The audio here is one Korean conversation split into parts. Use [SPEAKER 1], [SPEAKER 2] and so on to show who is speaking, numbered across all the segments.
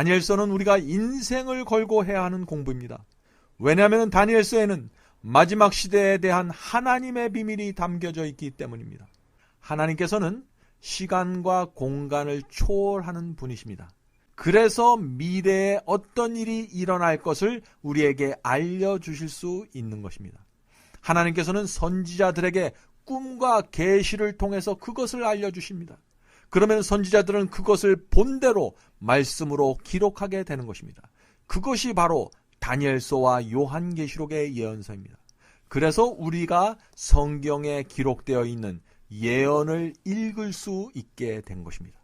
[SPEAKER 1] 다니엘서는 우리가 인생을 걸고 해야 하는 공부입니다. 왜냐하면 다니엘서에는 마지막 시대에 대한 하나님의 비밀이 담겨져 있기 때문입니다. 하나님께서는 시간과 공간을 초월하는 분이십니다. 그래서 미래에 어떤 일이 일어날 것을 우리에게 알려주실 수 있는 것입니다. 하나님께서는 선지자들에게 꿈과 계시를 통해서 그것을 알려주십니다. 그러면 선지자들은 그것을 본대로 말씀으로 기록하게 되는 것입니다. 그것이 바로 다니엘서와 요한계시록의 예언서입니다. 그래서 우리가 성경에 기록되어 있는 예언을 읽을 수 있게 된 것입니다.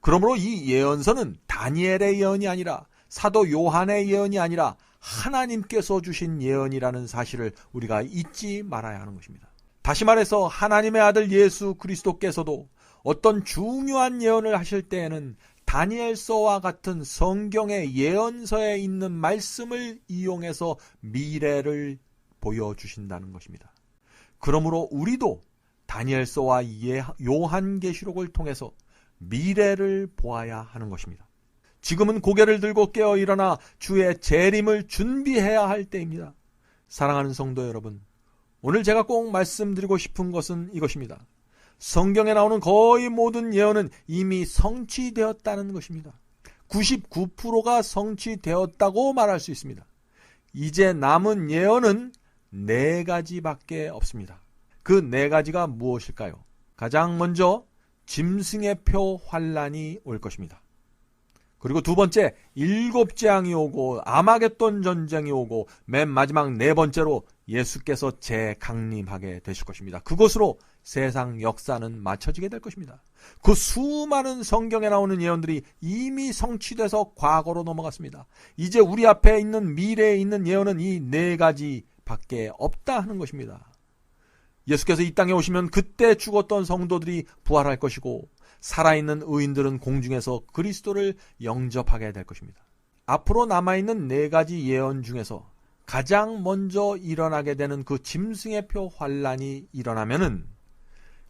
[SPEAKER 1] 그러므로 이 예언서는 다니엘의 예언이 아니라 사도 요한의 예언이 아니라 하나님께서 주신 예언이라는 사실을 우리가 잊지 말아야 하는 것입니다. 다시 말해서 하나님의 아들 예수 그리스도께서도 어떤 중요한 예언을 하실 때에는 다니엘서와 같은 성경의 예언서에 있는 말씀을 이용해서 미래를 보여주신다는 것입니다. 그러므로 우리도 다니엘서와 요한계시록을 통해서 미래를 보아야 하는 것입니다. 지금은 고개를 들고 깨어 일어나 주의 재림을 준비해야 할 때입니다. 사랑하는 성도 여러분, 오늘 제가 꼭 말씀드리고 싶은 것은 이것입니다. 성경에 나오는 거의 모든 예언은 이미 성취되었다는 것입니다. 99%가 성취되었다고 말할 수 있습니다. 이제 남은 예언은 네 가지밖에 없습니다. 그 네 가지가 무엇일까요? 가장 먼저 짐승의 표 환란이 올 것입니다. 그리고 두 번째 일곱 재앙이 오고 아마겟돈 전쟁이 오고 맨 마지막 네 번째로 예수께서 재강림하게 되실 것입니다. 그것으로 세상 역사는 맞춰지게 될 것입니다. 그 수많은 성경에 나오는 예언들이 이미 성취돼서 과거로 넘어갔습니다. 이제 우리 앞에 있는 미래에 있는 예언은 이 네 가지 밖에 없다 하는 것입니다. 예수께서 이 땅에 오시면 그때 죽었던 성도들이 부활할 것이고 살아있는 의인들은 공중에서 그리스도를 영접하게 될 것입니다. 앞으로 남아있는 네 가지 예언 중에서 가장 먼저 일어나게 되는 그 짐승의 표 환란이 일어나면은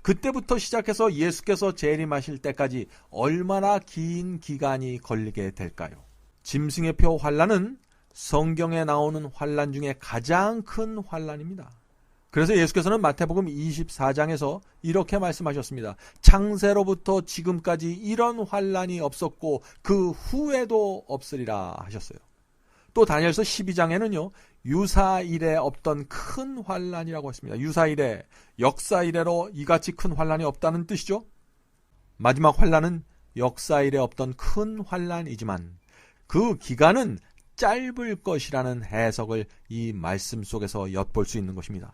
[SPEAKER 1] 그때부터 시작해서 예수께서 재림하실 때까지 얼마나 긴 기간이 걸리게 될까요? 짐승의 표 환란은 성경에 나오는 환란 중에 가장 큰 환란입니다. 그래서 예수께서는 마태복음 24장에서 이렇게 말씀하셨습니다. 창세로부터 지금까지 이런 환란이 없었고 그 후에도 없으리라 하셨어요. 또 다니엘서 12장에는요. 유사 일에 없던 큰 환란이라고 했습니다. 유사 일에 역사 이래로 이같이 큰 환란이 없다는 뜻이죠. 마지막 환란은 역사 일에 없던 큰 환란이지만 그 기간은 짧을 것이라는 해석을 이 말씀 속에서 엿볼 수 있는 것입니다.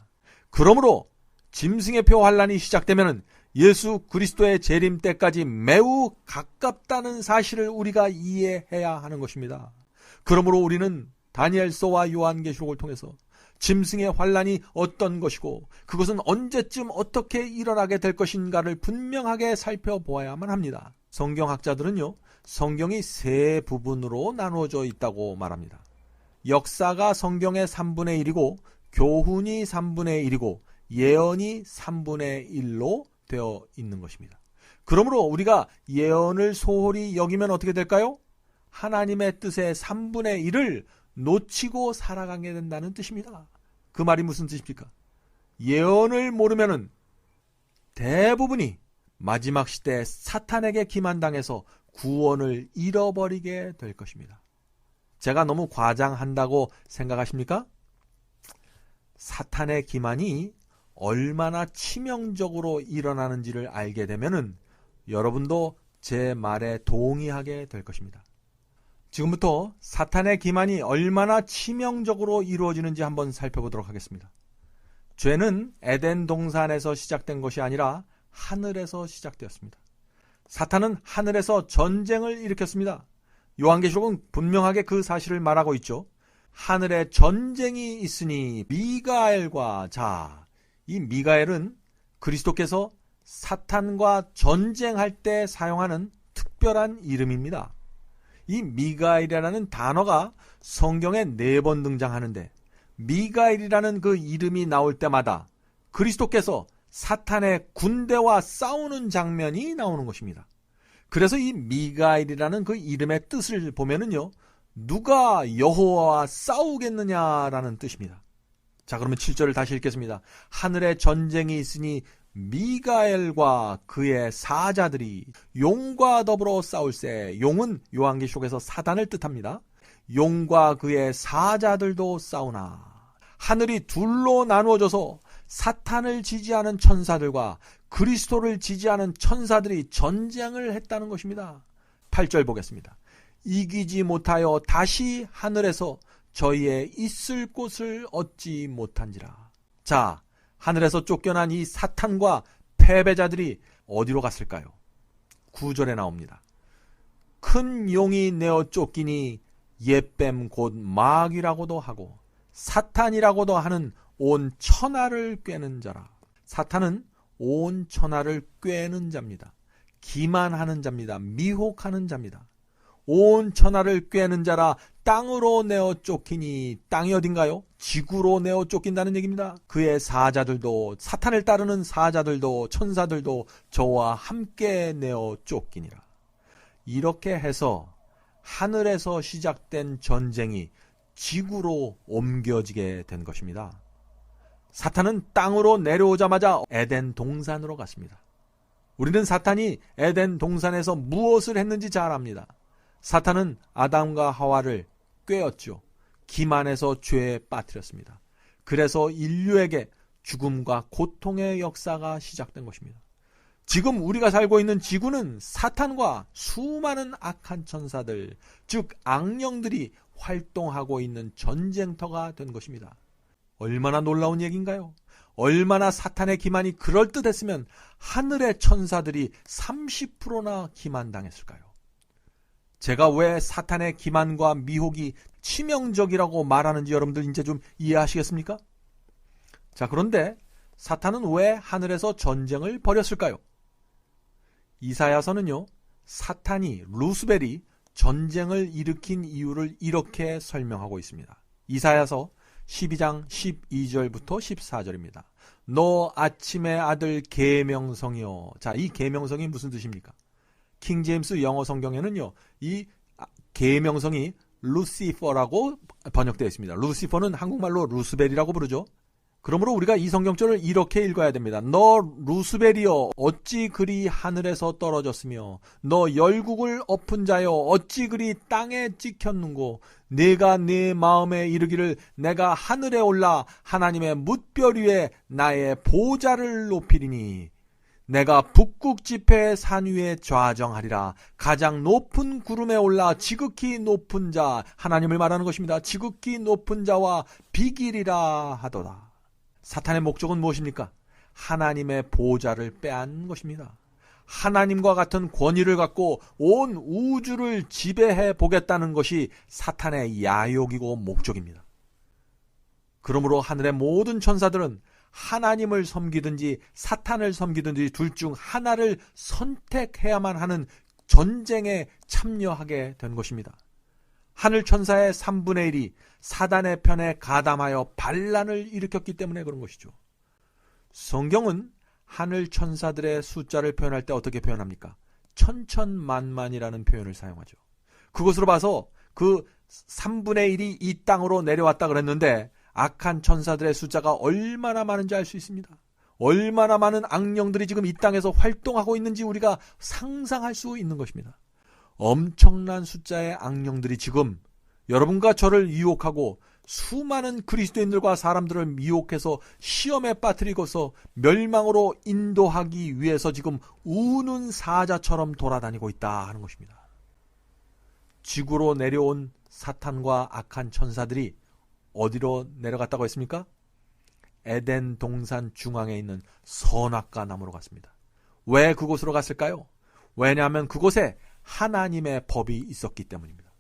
[SPEAKER 1] 그러므로 짐승의 표 환란이 시작되면 예수 그리스도의 재림 때까지 매우 가깝다는 사실을 우리가 이해해야 하는 것입니다. 그러므로 우리는 다니엘서와 요한계시록을 통해서 짐승의 환란이 어떤 것이고 그것은 언제쯤 어떻게 일어나게 될 것인가를 분명하게 살펴보아야만 합니다. 성경학자들은요, 성경이 세 부분으로 나누어져 있다고 말합니다. 역사가 성경의 3분의 1이고 교훈이 3분의 1이고 예언이 3분의 1로 되어 있는 것입니다. 그러므로 우리가 예언을 소홀히 여기면 어떻게 될까요? 하나님의 뜻의 3분의 1을 놓치고 살아가게 된다는 뜻입니다. 그 말이 무슨 뜻입니까? 예언을 모르면은 대부분이 마지막 시대 사탄에게 기만당해서 구원을 잃어버리게 될 것입니다. 제가 너무 과장한다고 생각하십니까? 사탄의 기만이 얼마나 치명적으로 일어나는지를 알게 되면은 여러분도 제 말에 동의하게 될 것입니다. 지금부터 사탄의 기만이 얼마나 치명적으로 이루어지는지 한번 살펴보도록 하겠습니다. 죄는 에덴 동산에서 시작된 것이 아니라 하늘에서 시작되었습니다. 사탄은 하늘에서 전쟁을 일으켰습니다. 요한계시록은 분명하게 그 사실을 말하고 있죠. 하늘에 전쟁이 있으니 미가엘과 자, 이 미가엘은 그리스도께서 사탄과 전쟁할 때 사용하는 특별한 이름입니다. 이 미가엘이라는 단어가 성경에 네 번 등장하는데 미가엘이라는 그 이름이 나올 때마다 그리스도께서 사탄의 군대와 싸우는 장면이 나오는 것입니다. 그래서 이 미가엘이라는 그 이름의 뜻을 보면은요. 누가 여호와와 싸우겠느냐라는 뜻입니다. 자, 그러면 7절을 다시 읽겠습니다. 하늘에 전쟁이 있으니 미가엘과 그의 사자들이 용과 더불어 싸울세. 용은 요한계시록에서 사단을 뜻합니다. 용과 그의 사자들도 싸우나. 하늘이 둘로 나누어져서 사탄을 지지하는 천사들과 그리스도를 지지하는 천사들이 전쟁을 했다는 것입니다. 8절 보겠습니다. 이기지 못하여 다시 하늘에서 저희의 있을 곳을 얻지 못한지라. 자, 하늘에서 쫓겨난 이 사탄과 패배자들이 어디로 갔을까요? 9절에 나옵니다. 큰 용이 내어 쫓기니 옛뱀 곧 마귀라고도 하고 사탄이라고도 하는 온 천하를 꿰는 자라. 사탄은 온 천하를 꿰는 자입니다. 기만하는 자입니다. 미혹하는 자입니다. 온 천하를 꿰는 자라 땅으로 내어 쫓기니 땅이 어딘가요? 지구로 내어 쫓긴다는 얘기입니다. 그의 사자들도 사탄을 따르는 사자들도 천사들도 저와 함께 내어 쫓기니라. 이렇게 해서 하늘에서 시작된 전쟁이 지구로 옮겨지게 된 것입니다. 사탄은 땅으로 내려오자마자 에덴 동산으로 갔습니다. 우리는 사탄이 에덴 동산에서 무엇을 했는지 잘 압니다. 사탄은 아담과 하와를 꿰었죠. 기만해서 죄에 빠뜨렸습니다. 그래서 인류에게 죽음과 고통의 역사가 시작된 것입니다. 지금 우리가 살고 있는 지구는 사탄과 수많은 악한 천사들, 즉 악령들이 활동하고 있는 전쟁터가 된 것입니다. 얼마나 놀라운 얘기인가요? 얼마나 사탄의 기만이 그럴듯했으면 하늘의 천사들이 30%나 기만당했을까요? 제가 왜 사탄의 기만과 미혹이 치명적이라고 말하는지 여러분들 이제 좀 이해하시겠습니까? 자, 그런데 사탄은 왜 하늘에서 전쟁을 벌였을까요? 이사야서는요, 사탄이, 루스벨이 전쟁을 일으킨 이유를 이렇게 설명하고 있습니다. 이사야서 12장 12절부터 14절입니다. 너 아침의 아들 계명성이요. 자, 이 계명성이 무슨 뜻입니까? 킹 제임스 영어 성경에는요. 이 계명성이 루시퍼라고 번역되어 있습니다. 루시퍼는 한국말로 루스벨이라고 부르죠. 그러므로 우리가 이 성경절을 이렇게 읽어야 됩니다. 너 루스벨이여 어찌 그리 하늘에서 떨어졌으며 너 열국을 엎은 자여 어찌 그리 땅에 찍혔는고 내가 네 마음에 이르기를 내가 하늘에 올라 하나님의 뭇별 위에 나의 보좌를 높이리니 내가 북극 지폐 산 위에 좌정하리라 가장 높은 구름에 올라 지극히 높은 자 하나님을 말하는 것입니다. 지극히 높은 자와 비길이라 하도다. 사탄의 목적은 무엇입니까? 하나님의 보좌를 빼앗는 것입니다. 하나님과 같은 권위를 갖고 온 우주를 지배해 보겠다는 것이 사탄의 야욕이고 목적입니다. 그러므로 하늘의 모든 천사들은 하나님을 섬기든지 사탄을 섬기든지 둘 중 하나를 선택해야만 하는 전쟁에 참여하게 된 것입니다. 하늘 천사의 3분의 1이 사단의 편에 가담하여 반란을 일으켰기 때문에 그런 것이죠. 성경은 하늘 천사들의 숫자를 표현할 때 어떻게 표현합니까? 천천만만이라는 표현을 사용하죠. 그것으로 봐서 그 3분의 1이 이 땅으로 내려왔다 그랬는데 악한 천사들의 숫자가 얼마나 많은지 알 수 있습니다. 얼마나 많은 악령들이 지금 이 땅에서 활동하고 있는지 우리가 상상할 수 있는 것입니다. 엄청난 숫자의 악령들이 지금 여러분과 저를 유혹하고 수많은 그리스도인들과 사람들을 미혹해서 시험에 빠뜨리고서 멸망으로 인도하기 위해서 지금 우는 사자처럼 돌아다니고 있다 하는 것입니다. 지구로 내려온 사탄과 악한 천사들이 어디로 내려갔다고 했습니까? 에덴 동산 중앙에 있는 선악과 나무로 갔습니다. 왜 그곳으로 갔을까요? 왜냐하면 그곳에 하나님의 법이 있었기 때문입니다.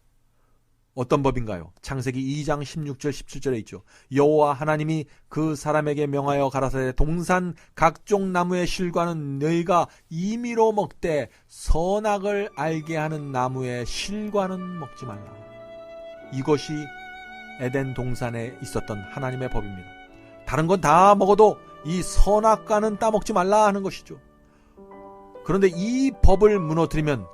[SPEAKER 1] 어떤 법인가요? 창세기 2장 16절 17절에 있죠. 여호와 하나님이 그 사람에게 명하여 가라사대 동산 각종 나무의 실과는 너희가 임의로 먹되 선악을 알게 하는 나무의 실과는 먹지 말라. 이것이 에덴 동산에 있었던 하나님의 법입니다. 다른 건 다 먹어도 이 선악과는 따먹지 말라 하는 것이죠. 그런데 이 법을 무너뜨리면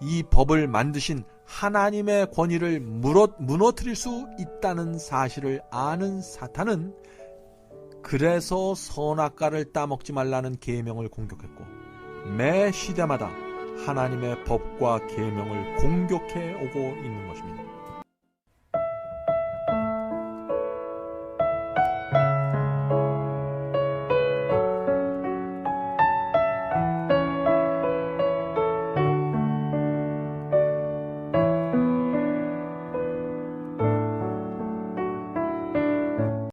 [SPEAKER 1] 이 법을 만드신 하나님의 권위를 무너뜨릴 수 있다는 사실을 아는 사탄은 그래서 선악과를 따먹지 말라는 계명을 공격했고 매 시대마다 하나님의 법과 계명을 공격해 오고 있는 것입니다.